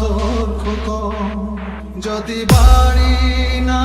তোর যদি বাড়ি না